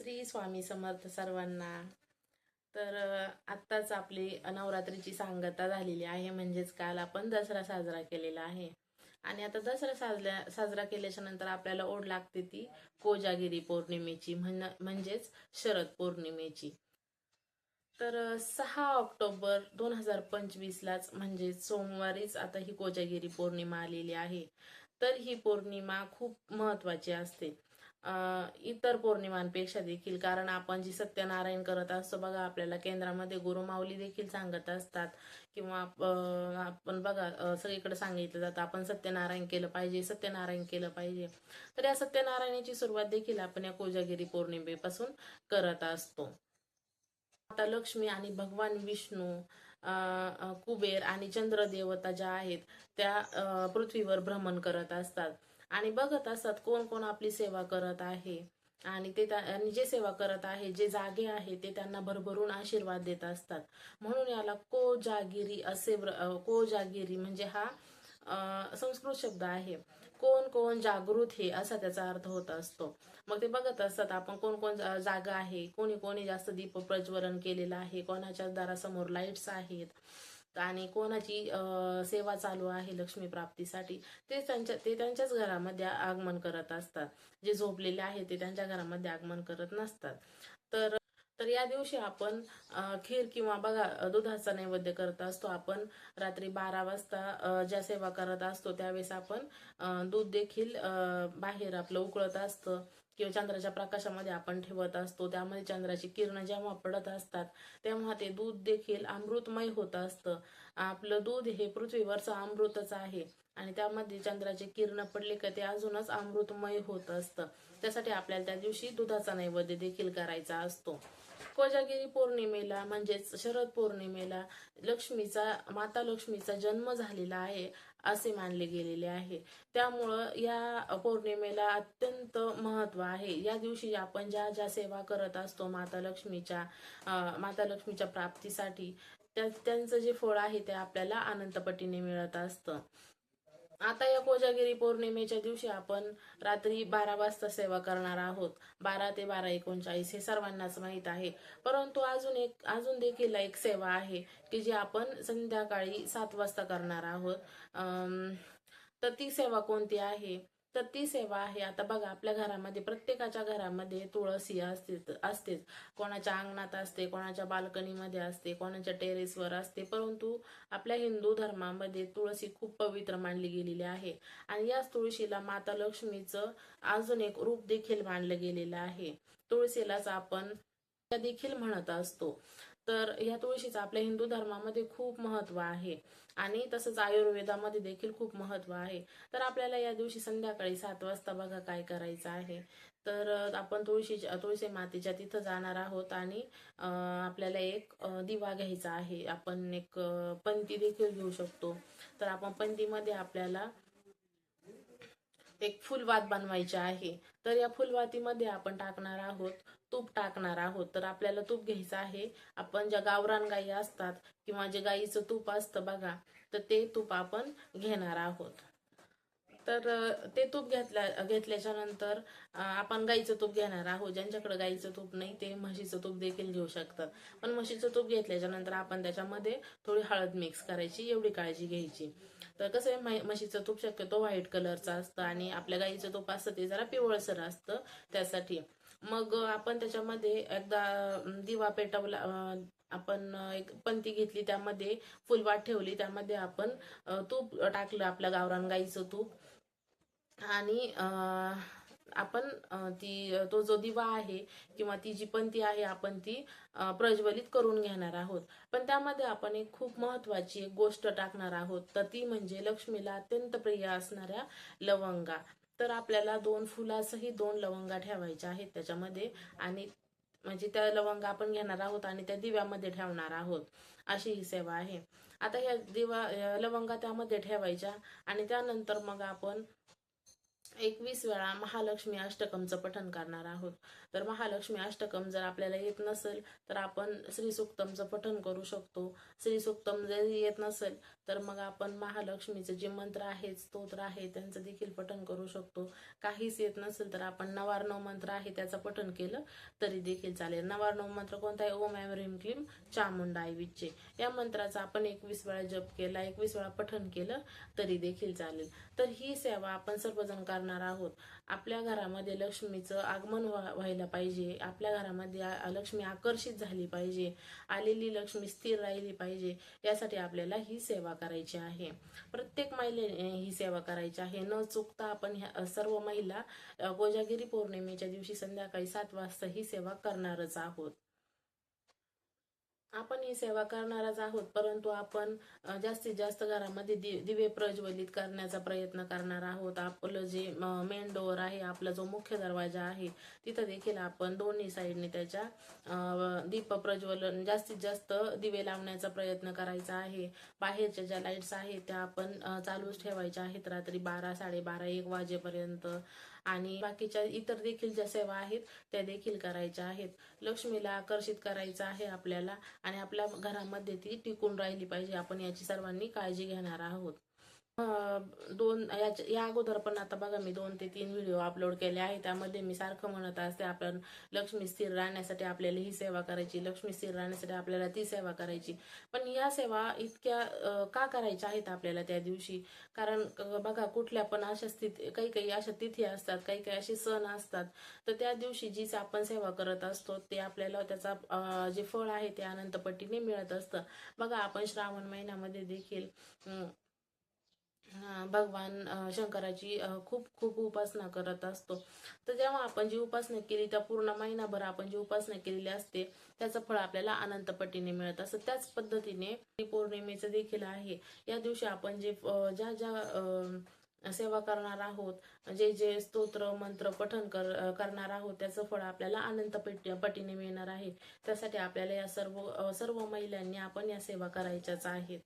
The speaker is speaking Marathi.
श्री स्वामी समर्थ सर्वांना. तर आत्ताच आपली नवरात्रीची सांगता झालेली आहे म्हणजेच काल आपण दसरा साजरा केलेला आहे. आणि आता दसरा साजल्या साजरा केल्याच्यानंतर आपल्याला ओढ लागते ती कोजागिरी पौर्णिमेची म्हण म्हणजेच शरद पौर्णिमेची. तर सहा ऑक्टोबर दोन हजार पंचवीसलाच म्हणजे सोमवारीच आता ही कोजागिरी पौर्णिमा आलेली आहे. तर ही पौर्णिमा खूप महत्वाची असते. इतर पौर्णिमांपेक्षा देखील कारण आपण जी सत्यनारायण करत असतो बघा आपल्याला केंद्रामध्ये गुरुमाऊली देखील सांगत असतात. किंवा आपण बघा सगळीकडे सांगितलं जातं आपण सत्यनारायण केलं पाहिजे सत्यनारायण केलं पाहिजे. तर या सत्यनारायणाची सुरुवात देखील आपण या कोजागिरी पौर्णिमेपासून करत असतो. माता लक्ष्मी आणि भगवान विष्णू कुबेर आणि चंद्र देवता ज्या आहेत त्या पृथ्वीवर भ्रमण करत असतात. आणि बघत असतात कोण कोण आपली सेवा करत आहे. आणि ते आणि जे सेवा करत आहे जे जागे आहे ते त्यांना भरभरून आशीर्वाद देत असतात. म्हणून याला कोजागिरी असे व्र- कोजागिरी म्हणजे हा संस्कृत शब्द आहे. कोण कोण जागृत हे असा त्याचा अर्थ होत असतो. मग ते बघत असतात आपण कोण कोण जागा आहे कोणी कोणी जास्त दीप प्रज्वलन केलेलं आहे कोणाच्या दारासमोर लाईट्स आहेत. आणि कोणाची सेवा चालू आहे लक्ष्मी प्राप्तीसाठी ते त्यांच्या ते त्यांच्याच घरामध्ये आगमन करत असतात. जे झोपलेले आहे ते त्यांच्या घरामध्ये आगमन करत नसतात. तर तर या दिवशी आपण खीर किंवा बघा दुधाचा नैवेद्य करत असतो. आपण रात्री बारा वाजता ज्या सेवा करत असतो त्यावेळेस आपण दूध देखील बाहेर आपलं उकळत असतं. किंवा चंद्राच्या प्रकाशामध्ये आपण ठेवत असतो त्यामध्ये चंद्राची किरण जेव्हा पडत असतात तेव्हा ते दूध देखील अमृतमय होत असतं. आपलं दूध हे पृथ्वीवरचं अमृतच आहे आणि त्यामध्ये चंद्राचे किरण पडले का ते अजूनच अमृतमय होत असतं. त्यासाठी आपल्याला त्या दिवशी दुधाचा नैवेद्य देखील करायचा असतो. कोजागिरी पौर्णिमेला म्हणजेच शरद पौर्णिमेला लक्ष्मीचा माता लक्ष्मीचा जन्म झालेला आहे असे मानले गेलेले आहे. त्यामुळं या पौर्णिमेला अत्यंत महत्त्व आहे. या दिवशी आपण ज्या ज्या सेवा करत असतो माता लक्ष्मीच्या माता लक्ष्मीच्या प्राप्तीसाठी त्या त्यांचं जे फळ आहे ते आपल्याला अनंतपटीने मिळत असतं. आता या कोजागिरी पौर्णिमेच्या दिवशी आपण रात्री बारा वाजता सेवा करणार आहोत. बारा ते बारा एकोणचाळीस हे सर्वांनाच माहीत आहे. परंतु अजून एक अजून देखील एक सेवा आहे की जी आपण संध्याकाळी सात वाजता करणार आहोत. तर ती सेवा कोणती आहे? तर ती सेवा आहे. आता बघा आपल्या घरामध्ये प्रत्येकाच्या घरामध्ये तुळस ही असते. असतेच कोणाच्या अंगणात असते कोणाच्या बाल्कनीमध्ये असते कोणाच्या टेरेसवर असते. परंतु आपल्या हिंदू धर्मामध्ये तुळसी खूप पवित्र मानली गेलेली आहे. आणि याच तुळशीला माता लक्ष्मीचं अजून एक रूप देखील मानलं गेलेलं आहे. तुळशीलाच आपण देखील म्हणत असतो. तर या तुळशीचं आपल्या हिंदू धर्मामध्ये खूप महत्त्व आहे. आणि तसंच आयुर्वेदामध्ये देखील खूप महत्त्व आहे. तर आपल्याला या दिवशी संध्याकाळी सात वाजता बघा काय करायचं आहे. तर आपण तुळशीच्या तुळशी मातेच्या तिथं जाणार आहोत आणि आपल्याला एक दिवा घ्यायचा आहे. आपण एक पंती देखील घेऊ शकतो. तर आपण पंतीमध्ये आपल्याला एक फुलवात बनवायची आहे. तर या फुलवातीमध्ये आपण टाकणार आहोत तूप टाकणार आहोत तर आपल्याला तूप घ्यायचं आहे. आपण ज्या गावरान गायी असतात किंवा जे गाईचं तूप असतं बघा तर ते तूप आपण घेणार आहोत. तर ते तूप घेतल्या घेतल्याच्या नंतर आपण गाईचं तूप घेणार आहोत. ज्यांच्याकडे गाईचं तूप नाही ते म्हशीचं तूप देखील घेऊ शकतात. पण म्हशीचं तूप घेतल्याच्या नंतर आपण त्याच्यामध्ये थोडी हळद मिक्स करायची एवढी काळजी घ्यायची. तर कसं आहे म्हशीचं तूप शक्यतो व्हाईट कलरचं असतं आणि आपल्या गाईचं तूप असतं ते जरा पिवळसर असतं त्यासाठी. मग आपण त्याच्यामध्ये एकदा दिवा पेटवला आपण एक पंती घेतली त्यामध्ये फुलवाट ठेवली त्यामध्ये आपण तूप टाकलं आपल्या गावरान गाईचं तूप. आणि आपण ती तो जो दिवा आहे किंवा ती जी पंती आहे आपण ती प्रज्वलित करून घेणार आहोत. पण त्यामध्ये आपण एक खूप महत्वाची एक गोष्ट टाकणार आहोत तर ती म्हणजे लक्ष्मीला अत्यंत प्रिय असणाऱ्या लवंगा. तर आपल्याला दोन फुलासही दोन लवंगा ठेवायच्या आहेत त्याच्यामध्ये. आणि म्हणजे त्या लवंगा आपण घेणार आहोत आणि त्या दिव्यामध्ये ठेवणार आहोत. अशी ही सेवा आहे. आता या दिवा लवंगा त्यामध्ये ठेवायच्या आणि त्यानंतर मग आपण एकवीस वेळा महालक्ष्मी अष्टकमचं पठण करणार आहोत. तर महालक्ष्मी अष्टकम जर आपल्याला येत नसेल तर आपण श्री सुक्तमचं पठण करू शकतो. श्री सुक्तम येत नसेल तर मग आपण महालक्ष्मीचं जे मंत्र आहे स्तोत्र आहे त्यांचं देखील पठण करू शकतो. काहीच येत नसेल तर आपण नवार्णव मंत्र आहे त्याचं पठण केलं तरी देखील चालेल. नवार्णव मंत्र कोणता आहे? ओम ॲम ह्रीम क्लीम चामुंडा विच्चे. या मंत्राचा आपण एकवीस वेळा जप केला एकवीस वेळा पठण केलं तरी देखील चालेल. तर ही सेवा आपण सर्वजण करणार आहोत. आपल्या घरामध्ये लक्ष्मीचं आगमन व्हायला पाहिजे. आपल्या घरामध्ये आ- लक्ष्मी आकर्षित झाली पाहिजे. आलेली लक्ष्मी स्थिर राहिली पाहिजे. यासाठी आपल्याला ही सेवा करायची आहे. प्रत्येक महिलेने ही सेवा करायची आहे. न चुकता आपण ह्या सर्व महिला कोजागिरी पौर्णिमेच्या दिवशी संध्याकाळी सात वाजता ही सेवा करणारच आहोत. आपण ही सेवा करणारच आहोत परंतु आपण जास्तीत जास्त घरामध्ये दि दिवे प्रज्वलित करण्याचा प्रयत्न करणार आहोत. आपलं जे मेन डोअर आहे आपला जो मुख्य दरवाजा आहे तिथं देखील आपण दोन्ही साईडने त्याच्या दीप प्रज्वलन जास्तीत जास्त दिवे लावण्याचा प्रयत्न करायचा आहे. बाहेरच्या ज्या लाईट्स आहेत त्या आपण चालूच ठेवायच्या आहेत. रात्री बारा साडेबारा एक वाजेपर्यंत आणि बाकीच्या इतर देखील ज्या सेवा आहेत त्या देखील करायच्या आहेत. लक्ष्मीला आकर्षित करायचं आहे आपल्याला आणि आपल्या घरामध्ये ती टिकून राहिली पाहिजे. आपण याची सर्वांनी काळजी घेणार आहोत. दोन याच्या या अगोदर पण आता बघा मी दोन ते तीन व्हिडिओ अपलोड केले आहे. त्यामध्ये मी सारखं म्हणत असते आपण लक्ष्मी स्थिर राहण्यासाठी आपल्याला ही सेवा करायची लक्ष्मी स्थिर राहण्यासाठी आपल्याला ती सेवा करायची. पण या सेवा इतक्या का करायच्या आहेत आपल्याला त्या दिवशी? कारण बघा कुठल्या पण अशा स्थिती काही काही अशा तिथी असतात काही काही असे सण असतात. तर त्या दिवशी जी आपण सेवा करत असतो ते आपल्याला त्याचा जे फळ आहे ते अनंतपट्टीने मिळत असतं. बघा आपण श्रावण महिन्यामध्ये देखील भगवान शंकराची खूप खूप उपासना करत असतो. तर जेव्हा आपण जी उपासना केली त्या पूर्ण महिनाभर आपण जी उपासना केलेली असते त्याचं फळ आपल्याला अनंतपटीने मिळत असं त्याच पद्धतीने पौर्णिमेचं देखील आहे. या दिवशी आपण जे ज्या ज्या सेवा करणार आहोत जे जे स्तोत्र मंत्र पठन कर करणार आहोत त्याचं फळ आपल्याला अनंत पटीने मिळणार आहे. त्यासाठी आपल्याला या सर्व सर्व महिलांनी आपण या सेवा करायच्याच आहेत.